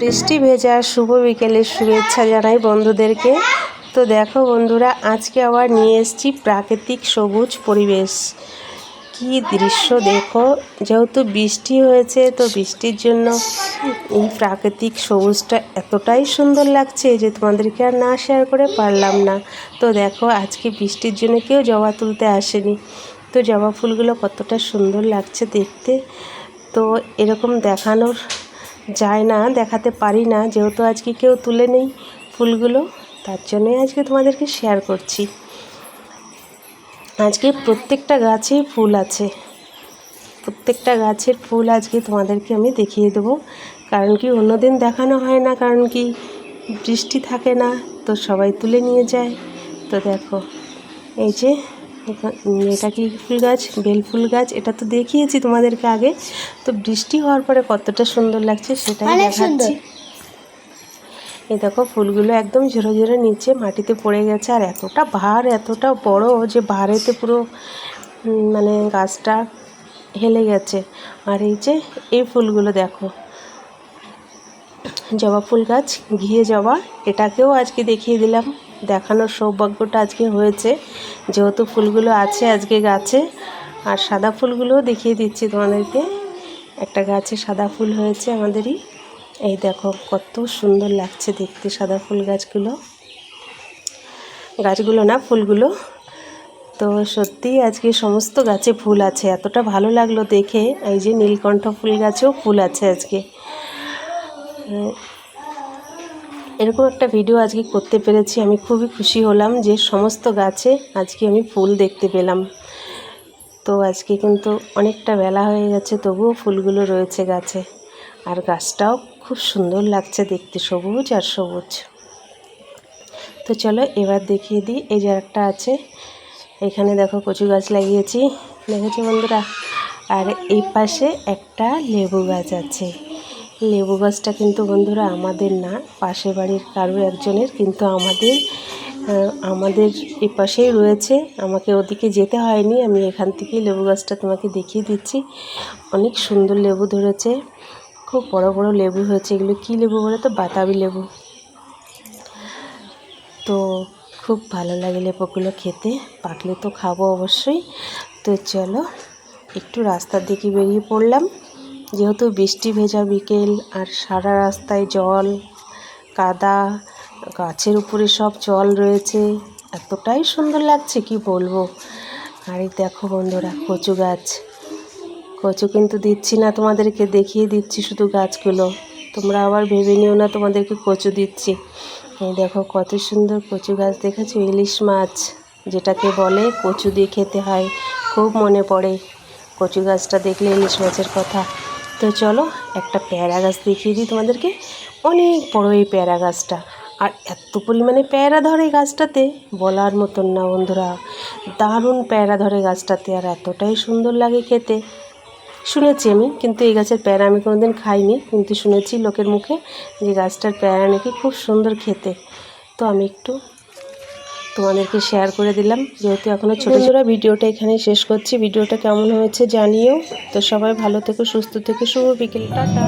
বৃষ্টি ভেজা শুভ বিকেলের শুভেচ্ছা জানাই বন্ধুদেরকে। তো দেখো বন্ধুরা, আজকে আবার নিয়ে এসেছি প্রাকৃতিক সবুজ পরিবেশ। কি দৃশ্য দেখো? যেহেতু বৃষ্টি হয়েছে, তো বৃষ্টির জন্য এই প্রাকৃতিক সবুজটা এতটাই সুন্দর লাগছে যে তোমাদেরকে আর না শেয়ার করে পারলাম না। তো দেখো, আজকে বৃষ্টির জন্য কেউ জবা তুলতে আসেনি। তো জবা ফুলগুলো কতটা সুন্দর লাগছে দেখতে। তো এরকম দেখানোর যায় না, দেখাতে পারি না। যেহেতু আজকে কেউ তুলে নেই ফুলগুলো, তার জন্যই আজকে তোমাদেরকে শেয়ার করছি। আজকে প্রত্যেকটা গাছেই ফুল আছে। প্রত্যেকটা গাছের ফুল আজকে তোমাদেরকে আমি দেখিয়ে দেবো। কারণ কি অন্যদিন দেখানো হয় না কারণ কি বৃষ্টি থাকে না তো সবাই তুলে নিয়ে যায়। তো দেখো এই যে এটা কি ফুল গাছ? বেল ফুল গাছ। এটা তো দেখিয়েছি তোমাদেরকে আগে। তো বৃষ্টি হওয়ার পরে কতটা সুন্দর লাগছে সেটাই দেখাচ্ছি। এই দেখো ফুলগুলো একদম ঝেরো ঝেরো নিচে মাটিতে পড়ে গেছে, আর এতটা ভার, এতটা বড় যে ভারেতে পুরো মানে গাছটা হেলে গেছে। আর এই যে এই ফুলগুলো দেখো, জবা ফুল গাছ, ঘিয়ে জবা, এটাকেও আজকে দেখিয়ে দিলাম, দেখানোর সৌভাগ্যটা আজকে হয়েছে। যেহেতু ফুলগুলো আছে আজকে গাছে, আর সাদা ফুলগুলোও দেখিয়ে দিচ্ছি তোমাদেরকে। একটা গাছে সাদা ফুল হয়েছে আমাদেরই। এই দেখো, কত সুন্দর লাগছে দেখতে সাদা ফুল গাছগুলো। গাছগুলো না, ফুলগুলো। তো সত্যি আজকে সমস্ত গাছে ফুল আছে, এতটা ভালো লাগল দেখে। এই যে নীলকণ্ঠ ফুল গাছেও ফুল আছে আজকে। এরকম একটা ভিডিও আজকে করতে পেরেছি, আমি খুবই খুশি হলাম যে সমস্ত গাছে আজকে আমি ফুল দেখতে পেলাম। তো আজকে কিন্তু অনেকটা বেলা হয়ে গেছে, তবুও ফুলগুলো রয়েছে গাছে। আর গাছটাও খুব সুন্দর লাগছে দেখতে, সবুজ আর সবুজ। তো চলো এবার দেখিয়ে দিই, এই যে একটা আছে। এখানে দেখো কচু গাছ লাগিয়েছি, দেখেছি বন্ধুরা? আর এই পাশে একটা লেবু গাছ আছে। লেবু গাছটা কিন্তু বন্ধুরা আমাদের না, পাশের বাড়ির কারও একজনের, কিন্তু আমাদের আমাদের এ পাশেই রয়েছে। আমাকে ওদিকে যেতে হয়নি, আমি এখান থেকেই লেবু গাছটা তোমাকে দেখিয়ে দিচ্ছি। অনেক সুন্দর লেবু ধরেছে। খুব বড় বড় লেবু হয়েছে। এগুলো কী লেবু বলে তো? বাতাবি লেবু। তো খুব ভালো লাগে লেবুগুলো খেতে। পাকলে তো খাব অবশ্যই। তো চলো, একটু রাস্তার দিকে বেরিয়ে পড়লাম। যেহেতু বৃষ্টি ভেজা বিকেল আর সারা রাস্তায় জল, কাদা, গাছের উপরে সব জল রয়েছে, এতটাই সুন্দর লাগছে, কি বলব? আর দেখো বন্ধুরা, কচু গাছ। কচু কিন্তু দিচ্ছি না তোমাদেরকে, দেখিয়ে দিচ্ছি শুধু গাছগুলো। তোমরা আবার ভেবে নিও না তোমাদেরকে কচু দিচ্ছি। এই দেখো কত সুন্দর কচু গাছ, দেখেছ? ইলিশ মাছ, যেটাকে বলে কচু দিয়ে খেতে হয়। খুব মনে পড়ে কচু গাছটা দেখলে ইলিশ মাছের কথা। তো চলো, একটা পেয়ারা গাছ দেখিয়ে দিই তোমাদেরকে। অনেক বড়ো এই পেয়ারা গাছটা। আর এত পরিমাণে পেয়ারা ধরে গাছটাতে, বলার মতন না বন্ধুরা। দারুণ পেয়ারা ধরে গাছটাতে, আর এতটাই সুন্দর লাগে খেতে। শুনেছি আমি, কিন্তু এই গাছের প্যারা আমি কোনোদিন খাইনি, কিন্তু শুনেছি লোকের মুখে যে গাছটার প্যারা নাকি খুব সুন্দর খেতে। তো আমি একটু তোমাদেরকে শেয়ার করে দিলাম, যেহেতু এখনও ছোটো ছোটো ভিডিওটা এখানে শেষ করছি। ভিডিওটা কেমন হয়েছে জানিও। তো সবাই ভালো থেকো, সুস্থ থেকো। শুভ বিকেল, টাটা।